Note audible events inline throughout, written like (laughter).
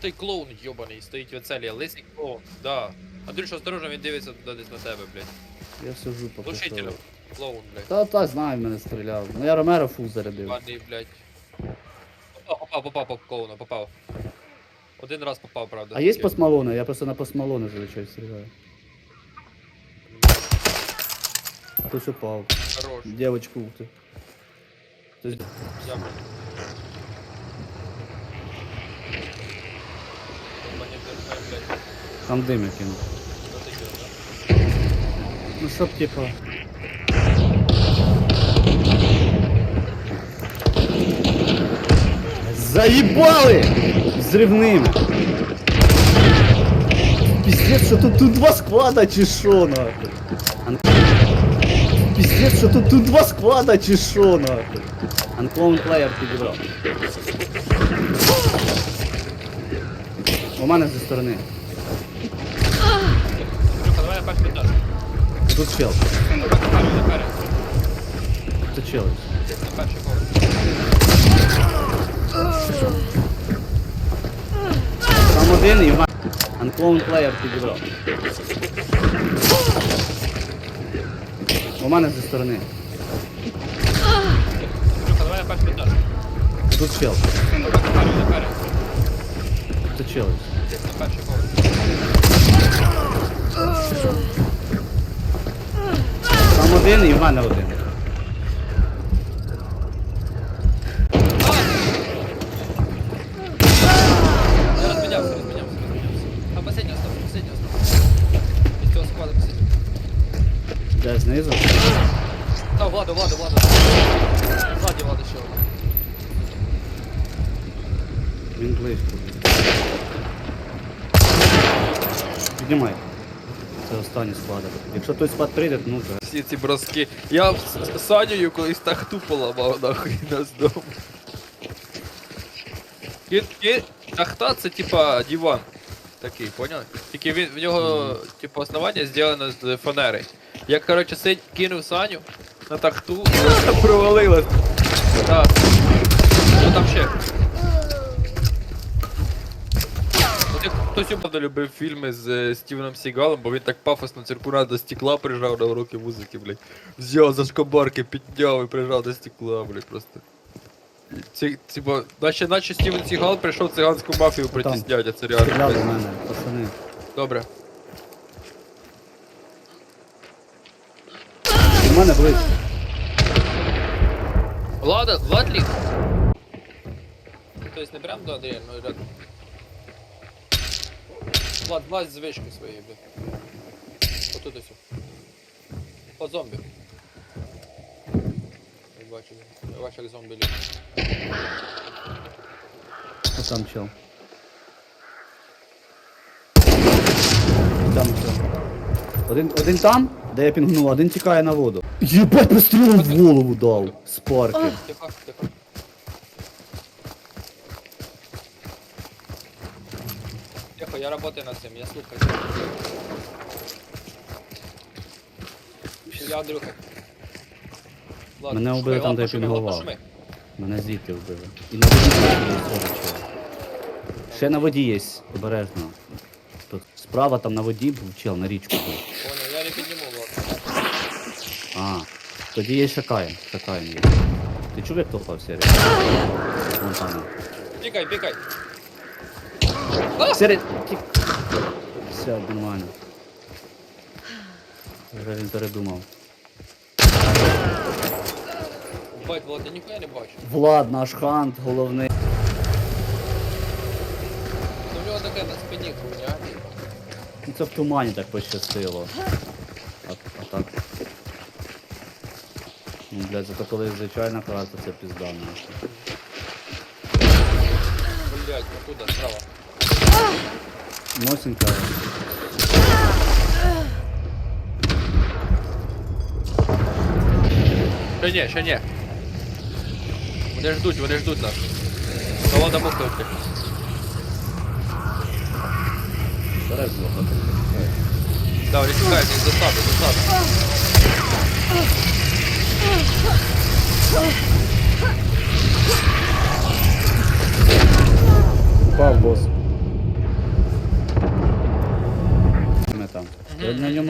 Той клоун йобаний стоїть в целі, лисий клоун, да. Андрюша, осторожно, він дивиться туди десь на тебе, блядь. Я сижу що. Глушителем. Клоун, блядь. Та так, знаю, мене стріляв. Ну я Ромеро фул зарядив. Ладний, блядь. Попав, попав, попав по клоуна, попав. Один раз попав, правда. А є тільки. постмалони? Я просто на постмалони зазвичай стріляю. Хтось упав. Хорош. Девочку ти. Хтось... Я, блядь. Там дим я кинув. Ну щоб типа. Заїбали! Зривним! Піздець, що тут, тут два склада чи що нахуй? Піздець, що тут, тут два склада чи що нахуй? Анклоун плеєр підібрав. У мене зі сторони. Андрюха, давай я перший піддаш. Тут чел. Наперед, наперед. Тут чел. На перший поверх. Там один і в мене. Анклоун плеєр підібрав. У мене зі сторони. Андрюха, давай я перший піддаш. Тут чел. Наперед, наперед. Чел. На перший поверх. Там один і в мене один. Я розмінявся, розмінявся, розмінявся. А последній остав, последній остав. Від цього склада последній. Де знизу? Та, Влада, Влада, Влада. Ззаді Влада ще одна. Він близько. Піднімай. Це останній склад. Якщо той склад прийде, ну то. Всі ці броски. Я з Санєю колись тахту поламав нахуй на з дому. Кі- кі- Тахта це типа диван. Такий, поняв? Тільки він, в нього, типу, основання зроблено з фанери. Я, коротше, сидь, кинув Саню на тахту, (laughs) провалилась. Так. Що там ще? От як Хтось правда любив фільми з е, Стівеном Сігалом, бо він так пафосно циркуна до стекла прижав на уроки музики, блядь. Взяв за шкобарки, підняв і прижав до стекла, блядь, просто. Ці, типа, наче, наче Стівен Сігал прийшов циганську мафію притіснять, а це реально. Стріляли в мене, пацани. Добре. У мене близько. Влада, Владлік? Тобто не прям до Андрія, ну рядом. Влад, влазь з вишки своєї, блядь. Отут ось. По зомбі. Я бачу, я бачу, як зомбі літ. О, там чел. Там чел. Один, один там, де я пінгнув, один тікає на воду. Єбать, пострілом в голову дав. З парки. Тихо, тихо. Тихо, я работаю над цим, я слухаю. Я Андрюха. Ладно, Мене вбили там, де я пінгував. Мене звідти вбили. І на воді є чел. Ще на воді є, обережно. Тут справа там на воді був чел, на річку був. Понял, я не підніму, ладно. А, тоді є шакаєм. Шакаєм є. Ти чув, як топав серія? Вон там. Пікай, пікай. Серед... Все, нормально. Вже він передумав. Бать, Влад, я ніхуя не бачу. Влад, наш хант, головний. Ну, в нього таке на спині хуйня. Ну це в тумані так пощастило. А, а так. Ну, блядь, зато коли звичайна карта, це пізда нахуй. Блять, ну куди, справа. Мосінька. Ще ні, ще ні. Вони ждуть, вони ждуть нас. Колода мухнути. Береш блока. Да, вони тікають, їх засаду, засаду.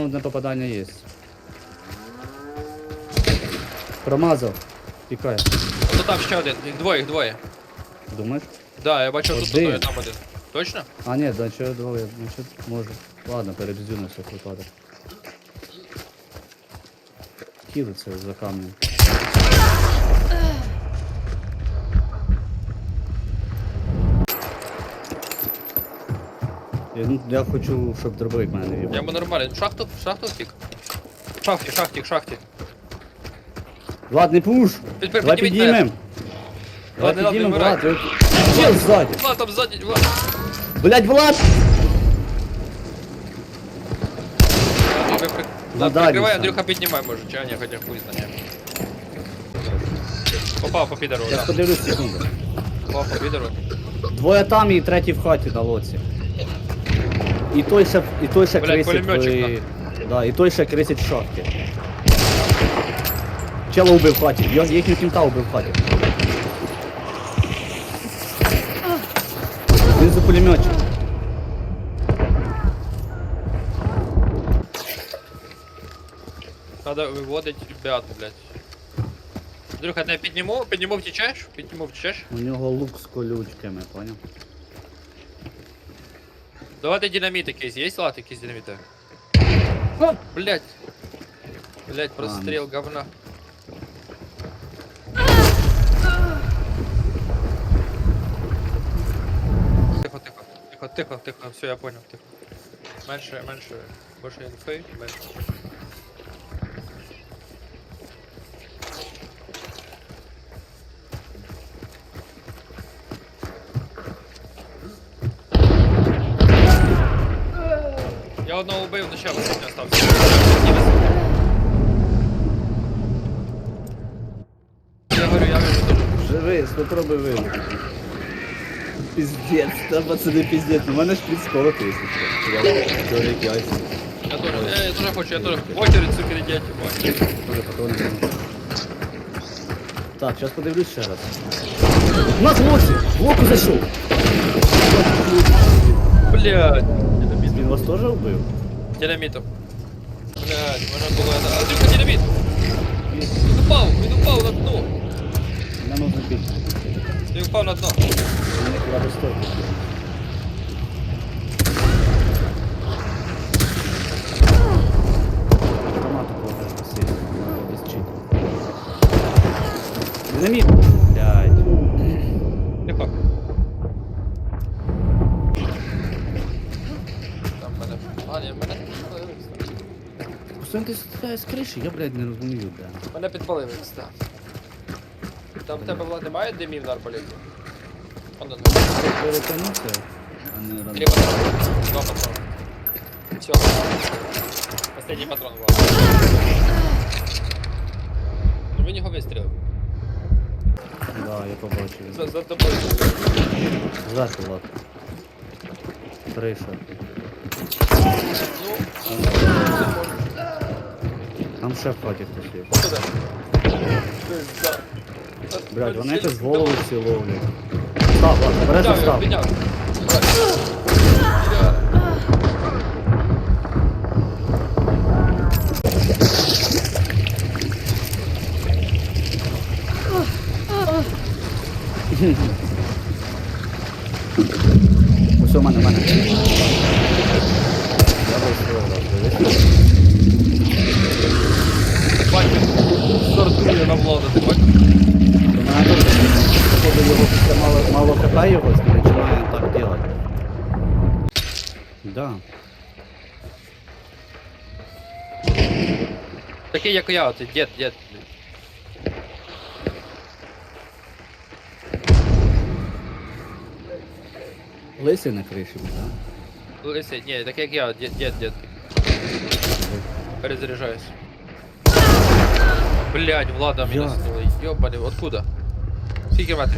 Одне попадання є. Промазав. Тікає. Ну там ще один, їх двоє, їх двоє. Думаєш? Да, я бачу, тут Один. один, там один. Точно? А ні, да чого двоє, значить може. Ладно, перебізю на всяк випадок. Хілиться за камнем. Я, ну, хочу, щоб дробовик мене не Я в'їбав. йому нормально. В шахту, в шахту втік. В шахті, в шахті, в шахті. Влад, не пуш! Під- Давай підніміть піднімем! Давай. Влад! ви- Чел ззаді! Влад, там ззаді, Влад. Блять, Влад! Ви при... На Влад, прикривай, сам. Андрюха піднімай, може. Чи а, хоча хуй знає. Попав по підеру, Я да. подивлюсь секунду. Попав по підеру. Двоє там і третій в хаті на лоці. І той ще, і той ще Блядь, крисить пулеметчик, в... Да, і той ще крисить шахті. Чела убив в хаті, його- їхню кінта убив в хаті. Знизу пулеметчик. Надо виводить ребят, блядь. Андрюха, не підніму, підніму втічеш? Підніму втічеш? У нього лук з колючками, поняв? Давайте динамит якийсь, є лад якийсь динаміти? Блять. Блять, прострел говна. Тихо, тихо, тихо, тихо, тихо, все, я понял, тихо. Менше, менше, більше інфи, менше. Одного убив, но ще один остався. Я говорю, я вижу. Живи, спробуй вилити. Піздець, та пацани піздець. У мене шприц скоро тисяча. Я тоже, я, я тоже хочу, я тоже. В очередь, сука, лететь. Тоже Так, зараз подивлюсь ще раз. У нас в лоці! В локу зайшов! Блядь. Він Динамит. вас теж вбив? Динамитом. Блядь, мене було... Андрюха, динамит! Він упав, він упав на дно. Мене нужно бити. Він упав на дно. Мене куди стоїть. Автомат тоже спасибо. Надо безчить. Динамит! Ти стріляє з криші, я, блядь, не розумію, да. Мене підпалили, так. Там в тебе, Влад, немає димів на арбалеті? Он он. Перетягнувся, а не Три рано. патрона. Два патрона. Все. Последний патрон, Влад. Ну він його вистрілив. Да, я побачив. За, за тобою. Ззаду, Влад. Криша. Ну, Там ще в хаті Блять? Вони це з голову всі ловлять. Став, ладно, його, став. мало хп його, і починає так делать. Да. Такий, як я, ти дід, дід. Лисий на криші, да? Лисий, ні, такий, як я, дід, дід, дід. Перезаряжаюсь. Блять, Влада Я. мінуснули. Ёбаний, откуда? Скільки метрів?